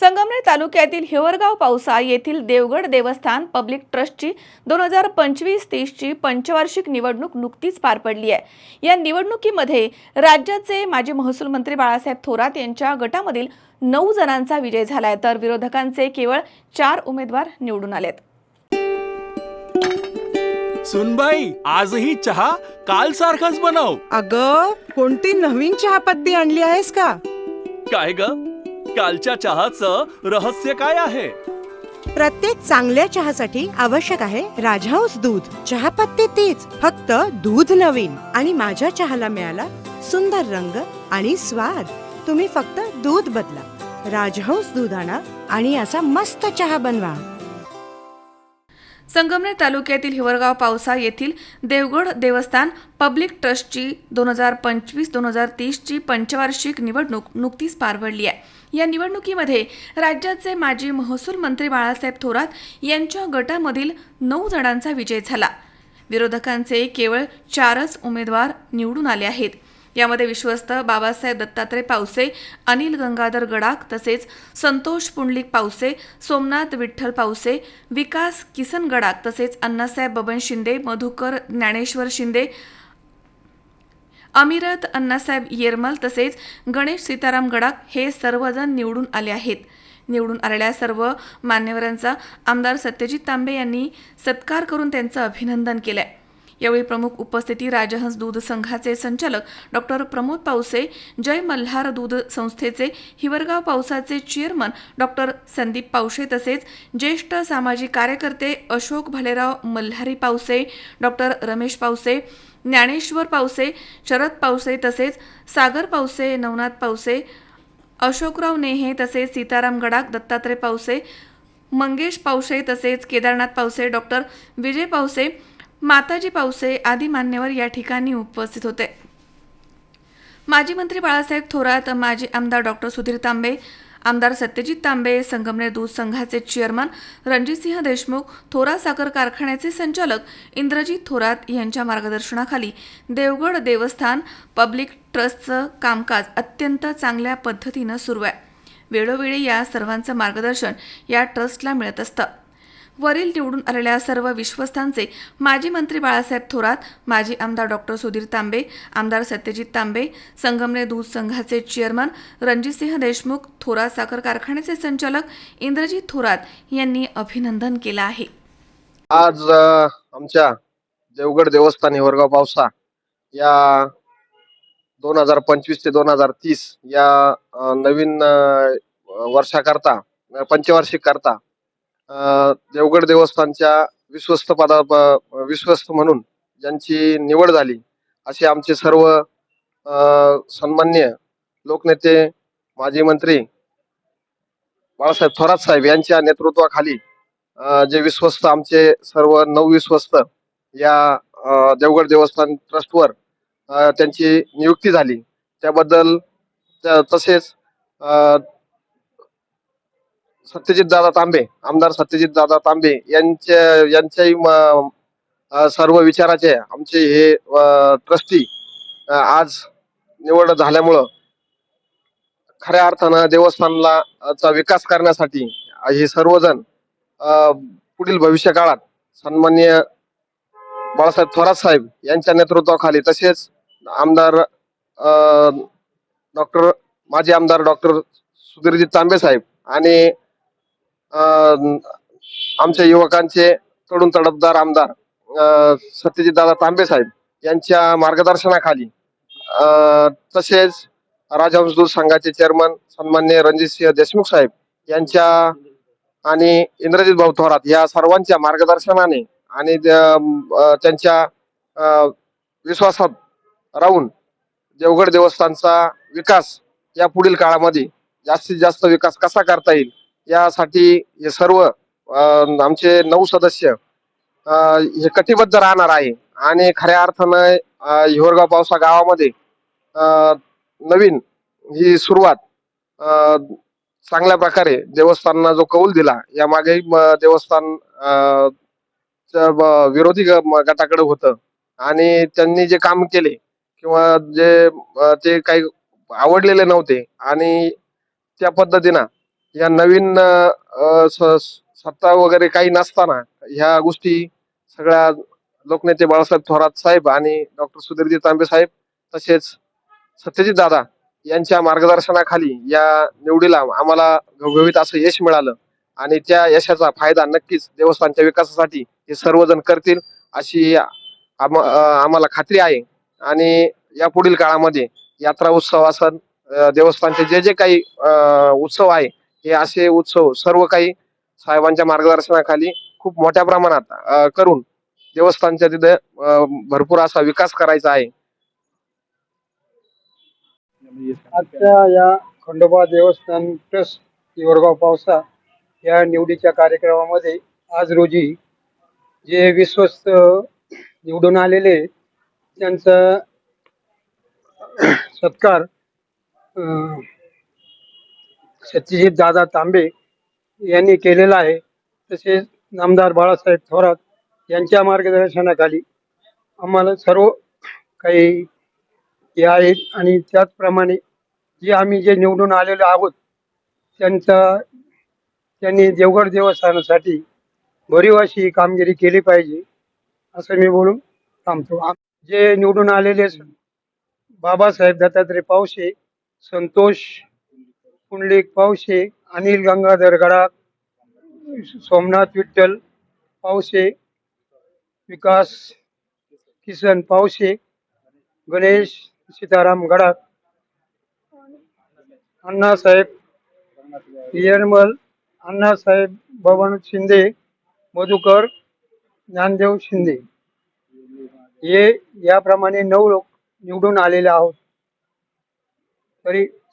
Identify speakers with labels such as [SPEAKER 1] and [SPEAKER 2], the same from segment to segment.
[SPEAKER 1] संगमनेर तालुक्यातील हिवरगाव पावसा येथील देवगड देवस्थान पब्लिक ट्रस्टची दोन हजार पंचवीस तीसची पंचवार्षिक निवडणूक नुकतीच पार पडली आहे. या निवडणुकीमध्ये राज्याचे माजी महसूल मंत्री बाळासाहेब थोरात यांच्या गटामधील नऊ जणांचा विजय झालाय तर विरोधकांचे केवळ चार उमेदवार निवडून आलेत.
[SPEAKER 2] सुनबाई आजही चहा काल सारखाच बनव.
[SPEAKER 3] अग कोणती नवीन चहापत्ती आणली आहेस का?
[SPEAKER 2] काय ग? कालच्या चहाचं रहस्य काय आहे?
[SPEAKER 3] प्रत्येक चांगल्या चहासाठी आवश्यक आहे राजहंस दूध. चहापत्ती तीच फक्त दूध नवीन. आणि माझ्या चहाला मिळाला सुंदर रंग आणि स्वाद. तुम्ही फक्त दूध बदला. राजहंस दूध आणा आणि असा मस्त चहा बनवा.
[SPEAKER 1] संगमनेर तालुक्यातील हिवरगाव पावसा येथील देवगड देवस्थान पब्लिक ट्रस्टची दोन हजार पंचवीस दोन हजार तीसची पंचवार्षिक निवडणूक नुकतीच पार पडली आहे. या निवडणुकीमध्ये राज्याचे माजी महसूल मंत्री बाळासाहेब थोरात यांच्या गटामधील नऊ जणांचा विजय झाला. विरोधकांचे केवळ चारच उमेदवार निवडून आले आहेत. यामध्ये विश्वस्त बाबासाहेब दत्तात्रय पावसे अनिल गंगाधर गडाख तसेच संतोष पुंडलिक पावसे सोमनाथ विठ्ठल पावसे विकास किसन गडाख तसेच अण्णासाहेब बबन शिंदे मधुकर ज्ञानेश्वर शिंदे अमिरत अण्णासाहेब येरमल तसेच गणेश सीताराम गडाख हे सर्वजण निवडून आले आहेत. निवडून आलेल्या सर्व मान्यवरांचा आमदार सत्यजित तांबे यांनी सत्कार करून त्यांचं अभिनंदन केलं आहे यावेळी प्रमुख उपस्थिती राजहंस दूध संघाचे संचालक डॉक्टर प्रमोद पावसे जय मल्हार दूध संस्थेचे हिवरगाव पावसाचे चेअरमन डॉक्टर संदीप पावसे तसेच ज्येष्ठ सामाजिक कार्यकर्ते अशोक भालेराव मल्हारी पावसे डॉक्टर रमेश पावसे ज्ञानेश्वर पावसे शरद पावसे तसेच सागर पावसे नवनाथ पावसे अशोकराव नेहे तसेच सीताराम गडाख दत्तात्रय पावसे मंगेश पावसे तसेच केदारनाथ पावसे डॉक्टर विजय पावसे माताजी पावसे आदी मान्यवर या ठिकाणी उपस्थित होते. माजी मंत्री बाळासाहेब थोरात माजी आमदार डॉक्टर सुधीर तांबे आमदार सत्यजित तांबे संगमनेर दूध संघाचे चेअरमन रणजितसिंह देशमुख थोरा साखर कारखान्याचे संचालक इंद्रजित थोरात यांच्या मार्गदर्शनाखाली देवगड देवस्थान पब्लिक ट्रस्टचं कामकाज अत्यंत चांगल्या पद्धतीनं सुरू आहे. वेळोवेळी या सर्वांचं मार्गदर्शन या ट्रस्टला मिळत असतं. वरील निवडून आलेल्या सर्व विश्वस्तांचे माजी मंत्री बाळासाहेब थोरात माजी आमदार डॉक्टर सुधीर तांबे आमदार सत्यजित तांबे संगमनेर दूध संघाचे चेअरमन रणजितसिंह देशमुख थोरात साखर कारखान्याचे संचालक इंद्रजित थोरात यांनी अभिनंदन केलं आहे.
[SPEAKER 4] आज आमच्या देवगड देवस्थान हिवरगाव पावसा या दोन हजार पंचवीस ते दोन हजार तीस या नवीन वर्षाकरता पंचवार्षिक करता देवगड देवस्थानच्या विश्वस्त पदा विश्वस्त म्हणून ज्यांची निवड झाली असे आमचे सर्व सन्मान्य लोकनेते माजी मंत्री बाळासाहेब थोरात साहेब यांच्या नेतृत्वाखाली जे विश्वस्त आमचे सर्व नऊ विश्वस्त या देवगड देवस्थान ट्रस्टवर त्यांची नियुक्ती झाली. त्याबद्दल तसेच सत्यजित दादा तांबे आमदार सत्यजित दादा तांबे यांच्या यांच्याही म- सर्व विचाराचे आमचे हे ट्रस्टी आज निवड झाल्यामुळं खऱ्या अर्थानं देवस्थानला चा विकास करण्यासाठी हे सर्वजण पुढील भविष्य काळात सन्मान्य बाळासाहेब थोरात साहेब यांच्या नेतृत्वाखाली तसेच आमदार डॉक्टर माजी आमदार डॉक्टर सुधीरजी तांबे साहेब आणि आमच्या युवकांचे तरुण तडफदार आमदार सत्यजित दादा तांबे साहेब यांच्या मार्गदर्शनाखाली तसेच राजहंसदूत संघाचे चेअरमन सन्मान्य रणजितसिंह देशमुख साहेब यांच्या आणि इंद्रजित भाऊ थोरात या सर्वांच्या मार्गदर्शनाने आणि त्यांच्या विश्वासात राहून देवगड देवस्थानचा विकास या पुढील काळामध्ये जास्तीत जास्त विकास कसा करता येईल यासाठी हे सर्व आमचे नऊ सदस्य हे कटिबद्ध राहणार आहे. आणि खऱ्या अर्थानं हिवरगाव पावसा गावामध्ये नवीन ही सुरुवात चांगल्या प्रकारे देवस्थानना जो कौल दिला या मागे देवस्थान विरोधी ग- गटाकडे होतं. आणि त्यांनी जे काम केले किंवा जे ते काही आवडलेले नव्हते आणि त्या पद्धतीनं या नवीन स- सत्ता वगैरे काही नसताना ह्या गोष्टी सगळ्या लोकनेते बाळासाहेब थोरात साहेब आणि डॉक्टर सुधीरजी तांबे साहेब तसेच सत्यजित दादा यांच्या मार्गदर्शनाखाली या निवडीला आम्हाला घवघवीत असं यश मिळालं आणि त्या यशाचा फायदा नक्कीच देवस्थानच्या विकासासाठी हे सर्वजण करतील अशी आम्हाला खात्री आहे. आणि या पुढील काळामध्ये यात्रा उत्सव असन देवस्थानचे जे जे काही उत्सव आहे हे असे उत्सव सर्व काही साहेबांच्या मार्गदर्शनाखाली खूप मोठ्या प्रमाणात करून देवस्थानच्या तिथे भरपूर असा विकास करायचा आहे.
[SPEAKER 5] आजच्या या खंडोबा देवस्थान ट्रस्ट हिवरगाव पावसा या निवडीच्या कार्यक्रमामध्ये आज रोजी जे विश्वस्त निवडून आलेले त्यांचा सत्कार अं, सत्यजित दादा तांबे यांनी केलेला आहे. तसेच नामदार बाळासाहेब थोरात यांच्या मार्गदर्शनाखाली आम्हाला सर्व काही हे आहेत आणि त्याचप्रमाणे जे आम्ही जे निवडून आलेलो आहोत त्यांचा त्यांनी देवगड देवस्थानासाठी भरीव अशी कामगिरी केली पाहिजे असं मी बोलून थांबतो. आम- जे निवडून आलेले बाबासाहेब दत्तात्रय पावशे संतोष पुंडलिक पावशे अनिल गंगाधर गडाख सोमनाथ विठ्ठल पावशे विकास किसन पावशे गणेश सीताराम गडाख अण्णासाहेब यरमल अण्णासाहेब भवन शिंदे मधुकर ज्ञानदेव शिंदे. हे याप्रमाणे नऊ लोक निवडून आलेले आहोत. तरी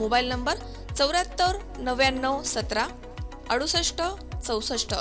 [SPEAKER 1] मोबाईल नंबर चौऱ्याहत्तर नव्याण्णव सतरा अडुसष्ट चौसष्ट.